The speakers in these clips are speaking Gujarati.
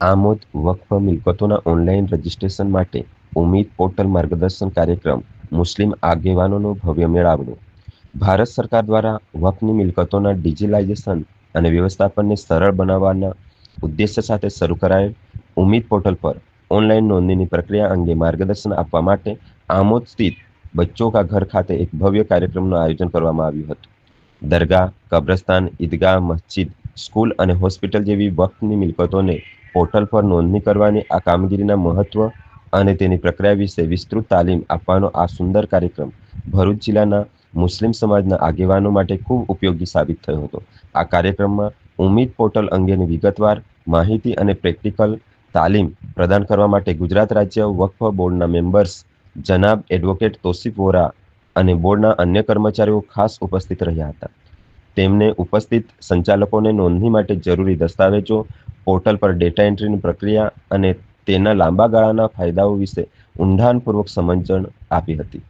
આમોદ વકફ મિલકતોના ઓનલાઈન રજીસ્ટ્રેશન માટે ઉમીદ પોર્ટલ માર્ગદર્શન કાર્યક્રમ મુસ્લિમ આગેવાનોનો ભવ્ય મેળાવડો. ભારત સરકાર દ્વારા વકફની મિલકતોના ડિજિટલાઇઝેશન અને વ્યવસ્થાપનને સરળ બનાવવાના ઉદ્દેશ્ય સાથે શરૂ કરાયેલ ઉમીદ પોર્ટલ પર ઓનલાઈન નોંધણીની પ્રક્રિયા અંગે માર્ગદર્શન આપવા માટે આમોદ સ્થિત બચ્ચો કા ઘર ખાતે એક ભવ્ય કાર્યક્રમનું આયોજન કરવામાં આવ્યું હતું. દરગાહ, કબ્રસ્તાન, ઈદગાહ, મસ્જિદ, સ્કૂલ અને હોસ્પિટલ જેવી વક્ફની મિલકતોને પોર્ટલ પર નોંધણી કરવાની આ કામગીરીના મહત્વ અને તેની પ્રક્રિયા વિશે વિસ્તૃત તાલીમ આપવાનો આ સુંદર કાર્યક્રમ ભરૂચ જિલ્લાના મુસ્લિમ સમાજના આગેવાનો માટે ખૂબ ઉપયોગી સાબિત થયો હતો. આ કાર્યક્રમમાં ઉમીદ પોર્ટલ અંગેની વિગતવાર માહિતી અને પ્રેક્ટિકલ તાલીમ પ્રદાન કરવા માટે ગુજરાત રાજ્ય વક્ફ બોર્ડના મેમ્બર્સ જનાબ એડવોકેટ તોસીફ વોરા અને બોર્ડના અન્ય કર્મચારીઓ ખાસ ઉપસ્થિત રહ્યા હતા. તેમને ઉપસ્થિત સંચાલકોને નોંધણી માટે જરૂરી દસ્તાવેજો પોર્ટલ પર ડેટા એન્ટ્રીની પ્રક્રિયા અને તેના લાંબા ગાળાના ફાયદાઓ વિશે ઊંડાણપૂર્વક સમજણ આપી હતી.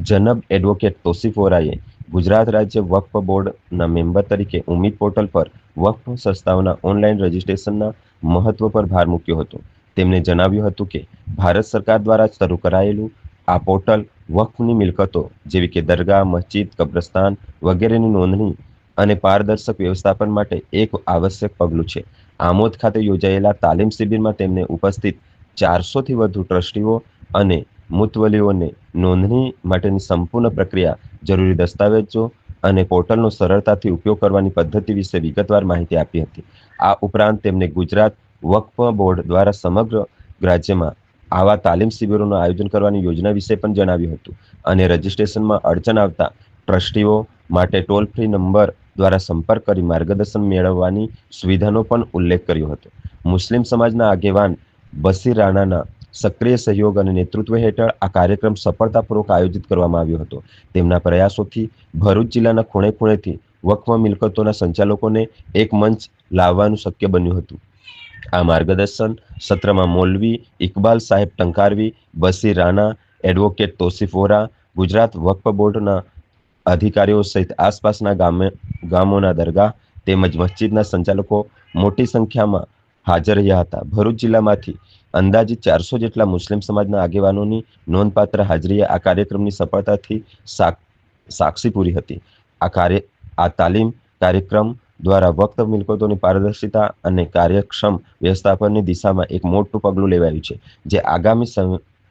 જનબ એડવોકેટ તોસીફ વોરાએ ગુજરાત રાજ્ય વક્ફ બોર્ડના મેમ્બર તરીકે ઉમીદ પોર્ટલ પર વક્ફ સંસ્થાઓના ઓનલાઈન રજિસ્ટ્રેશનના મહત્વ પર ભાર મૂક્યો હતો. તેમણે જણાવ્યું હતું કે, ભારત સરકાર દ્વારા શરૂ કરાયેલું આ પોર્ટલ વક્ફની મિલકતો જેવી કે દરગાહ, મસ્જિદ, કબ્રસ્તાન વગેરેની નોંધણી અને પારદર્શક વ્યવસ્થાપન માટે એક આવશ્યક પગલું છે. આમોદ ખાતે યોજાયેલા તાલીમ શિબિરમાં તેમને ઉપસ્થિત ચારસોથી વધુ ટ્રસ્ટીઓ અને મુતવલીઓને નોંધણી માટેની સંપૂર્ણ પ્રક્રિયા, જરૂરી દસ્તાવેજો અને પોર્ટલનો સરળતાથી ઉપયોગ કરવાની પદ્ધતિ વિશે વિગતવાર માહિતી આપી હતી. આ ઉપરાંત તેમને ગુજરાત વક્ફ બોર્ડ દ્વારા સમગ્ર રાજ્યમાં આવા તાલીમ શિબિરોનું આયોજન કરવાની યોજના વિશે પણ જણાવ્યું હતું અને રજીસ્ટ્રેશનમાં અડચણ આવતા ટ્રસ્ટીઓ માટે ટોલ ફ્રી નંબર દ્વારા સંપર્ક કરી માર્ગદર્શન મેળવવાની સુવિધાનો પણ ઉલ્લેખ કર્યો હતો. મુસ્લિમ સમાજના આગેવાન બસીર રાણાના સક્રિય સહયોગ અને નેતૃત્વ હેઠળ આ કાર્યક્રમ સફળતાપૂર્વક આયોજિત કરવામાં આવ્યો હતો. તેમના પ્રયાસોથી ભરૂચ જિલ્લાના ખૂણે ખૂણેથી વક્ફ મિલકતોના સંચાલકોને એક મંચ લાવવાનું શક્ય બન્યું હતું. આ માર્ગદર્શન સત્રમાં મૌલવી, ઇકબાલ સાહેબ ટંકારવી, બસીર રાણા, એડવોકેટ તોસીફ વોરા, ગુજરાત વક્ફ બોર્ડના અધિકારીઓ સહિત આસપાસના ગામે ગામોના દરગાહ તેમજ મસ્જિદના સંચાલકો મોટી સંખ્યામાં હાજર રહ્યા હતા. ભરૂચ જિલ્લામાંથી અંદાજિત ચારસો જેટલા મુસ્લિમ સમાજના આગેવાનોની નોંધપાત્ર હાજરીએ આ કાર્યક્રમની સફળતાથી સાક્ષી પૂરી હતી. આ કાર્ય, આ તાલીમ કાર્યક્રમ દ્વારા વક્ત, મિલકતોની પારદર્શિતા અને કાર્યક્ષમ વ્યવસ્થાપનની દિશામાં એક મોટું પગલું લેવાયું છે, જે આગામી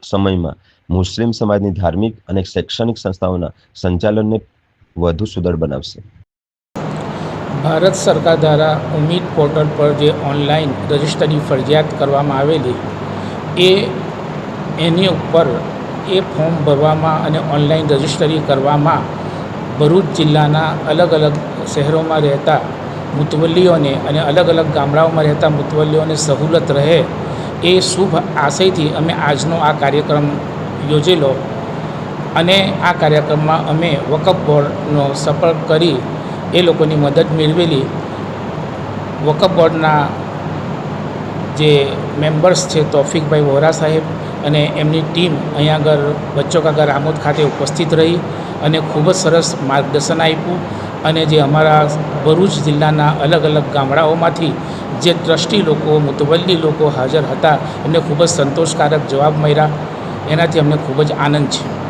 સમયમાં મુસ્લિમ સમાજની ધાર્મિક અને શૈક્ષણિક સંસ્થાઓના સંચાલનને વધુ સુદૃઢ બનાવશે. ભારત સરકાર દ્વારા ઉમીદ પોર્ટલ પર જે ઓનલાઈન રજિસ્ટરી ફરજિયાત કરવામાં આવેલી, એ એની ઉપર એ ફોર્મ ભરવામાં અને ઓનલાઈન રજિસ્ટરી કરવામાં ભરૂચ જિલ્લાના અલગ અલગ શહેરોમાં રહેતા મુતવલ્લીઓને અને અલગ અલગ ગામડાઓમાં રહેતા મુતવલ્લીઓને સહુલત રહે એ શુભ આશયથી અમે આજનો આ કાર્યક્રમ યોજેલો અને આ કાર્યક્રમમાં અમે વકફ બોર્ડનો સંપર્ક કરી એ લોકોની મદદ મેળવેલી. વકફ બોર્ડના જે મેમ્બર્સ છે તોફિકભાઈ વોરા સાહેબ અને એમની ટીમ અહીંયા આગળ બચ્ચો કાગર આમોદ ખાતે ઉપસ્થિત રહી અને ખૂબ જ સરસ માર્ગદર્શન આપ્યું અને જે અમારા ભરૂચ જિલ્લાના અલગ અલગ ગામડાઓમાંથી જે ટ્રસ્ટી લોકો, મુતવલ્લી લોકો હાજર હતા, એમને ખૂબ જ સંતોષકારક જવાબ મળ્યા. એનાથી અમને ખૂબ જ આનંદ છે.